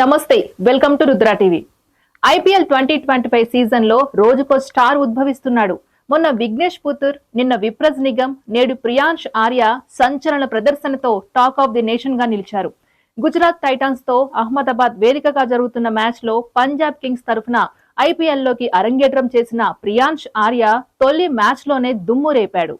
నమస్తే welcome to Rudra TV. IPL twenty twenty five సీజన్లో రోజుకో స్టార్ ఉద్భవిస్తున్నాడు. మొన్న విఘ్నేష్ పుతూర్ నిన్న విప్రజ్ నిగమ్ నేడు ప్రియాంష్ ఆర్య సంచలన ప్రదర్శనతో టాక్ ఆఫ్ ది నేషన్గా నిలిచారు. గుజరాత్ టైటాన్స్తో అహ్మదాబాద్ వేదికగా జరుగుతున్న మ్యాచ్లో పంజాబ్ కింగ్స్ తరఫున ఐపీఎల్లోకి అరంగేట్రం చేసిన ప్రియాంష్ ఆర్య తొలి మ్యాచ్లోనే దుమ్ము రేపాడు.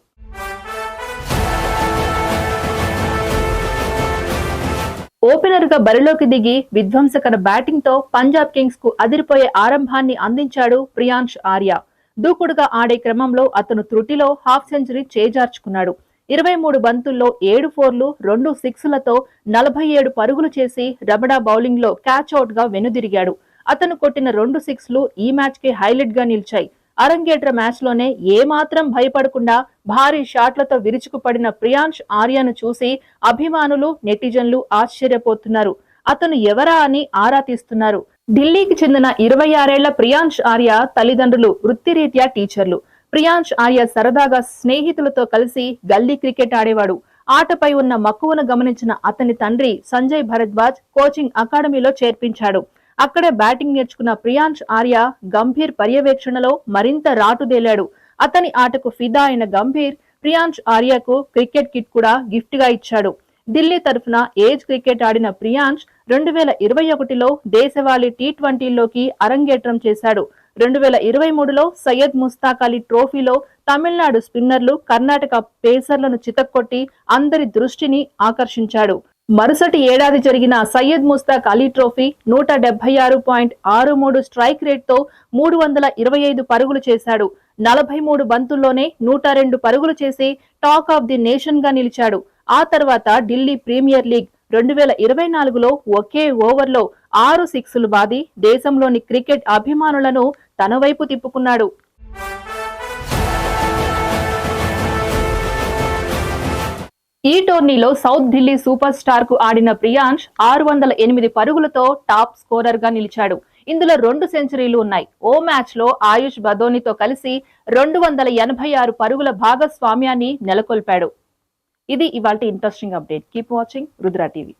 ఓపెనర్గా బరిలోకి దిగి విధ్వంసకర బ్యాటింగ్తో పంజాబ్ కింగ్స్కు అదిరిపోయే ఆరంభాన్ని అందించాడు ప్రియాంష్ ఆర్య. దూకుడుగా ఆడే క్రమంలో అతను త్రుటిలో హాఫ్ సెంచరీ చేజార్చుకున్నాడు. ఇరవై మూడు బంతుల్లో ఏడు ఫోర్లు రెండు సిక్స్లతో నలభై ఏడు పరుగులు చేసి రబడా బౌలింగ్లో క్యాచ్ అవుట్గా వెనుదిరిగాడు. అతను కొట్టిన రెండు సిక్స్లు ఈ మ్యాచ్కి హైలైట్గా నిలిచాయి. అరంగేట్ర మ్యాచ్లోనే ఏమాత్రం భయపడకుండా భారీ షాట్లతో విరుచుకుపడిన ప్రియాంష్ ఆర్యను చూసి అభిమానులు నెటిజన్లు ఆశ్చర్యపోతున్నారు. అతను ఎవరా అని ఆరా తీస్తున్నారు. ఢిల్లీకి చెందిన ఇరవై ఆరేళ్ళ ప్రియాంష్ ఆర్య తల్లిదండ్రులు వృత్తిరీత్యా టీచర్లు. ప్రియాంష్ ఆర్య సరదాగా స్నేహితులతో కలిసి గల్లీ క్రికెట్ ఆడేవాడు. ఆటపై ఉన్న మక్కువను గమనించిన అతని తండ్రి సంజయ్ భరద్వాజ్ కోచింగ్ అకాడమీలో చేర్పించాడు. అక్కడే బ్యాటింగ్ నేర్చుకున్న ప్రియాంష్ ఆర్య గంభీర్ పర్యవేక్షణలో మరింత రాటుదేలాడు అతని ఆటకు ఫిదా అయిన గంభీర్ ప్రియాంష్ ఆర్యకు క్రికెట్ కిట్ కూడా గిఫ్ట్గా ఇచ్చాడు. ఢిల్లీ తరఫున ఏజ్ క్రికెట్ ఆడిన ప్రియాంష్ రెండు వేల ఇరవై ఒకటిలో దేశవాళీ టీ ట్వంటీలోకి అరంగేట్రం చేశాడు. రెండు వేల ఇరవై మూడులో సయ్యద్ ముస్తాక్ అలీ ట్రోఫీలో తమిళనాడు స్పిన్నర్లు కర్ణాటక పేసర్లను చితక్కొట్టి అందరి దృష్టిని ఆకర్షించాడు. మరుసటి ఏడాది జరిగిన సయ్యద్ ముస్తాక్ అలీ ట్రోఫీ నూట డెబ్బై ఆరు పాయింట్ ఆరు మూడు స్ట్రైక్ రేట్తో మూడు వందల ఇరవై ఐదు పరుగులు చేశాడు. నలభై మూడు బంతుల్లోనే నూట రెండు పరుగులు చేసి టాక్ ఆఫ్ ది నేషన్గా నిలిచాడు. ఆ తర్వాత ఢిల్లీ ప్రీమియర్ లీగ్ రెండు వేల ఇరవై నాలుగులో ఒకే ఓవర్లో ఆరు సిక్స్లు బాది దేశంలోని క్రికెట్ అభిమానులను తన వైపు తిప్పుకున్నాడు. ఈ టోర్నీలో సౌత్ ఢిల్లీ సూపర్ స్టార్కు ఆడిన ప్రియాంష్ ఆరు వందల ఎనిమిది పరుగులతో టాప్ స్కోరర్గా నిలిచాడు. ఇందులో రెండు సెంచరీలు ఉన్నాయి. ఓ మ్యాచ్లో ఆయుష్ బదోనితో కలిసి రెండు వందల ఎనభై ఆరు పరుగుల భాగస్వామ్యాన్ని నెలకొల్పాడు. ఇది ఇవాళ interesting update. Keep watching Rudra TV.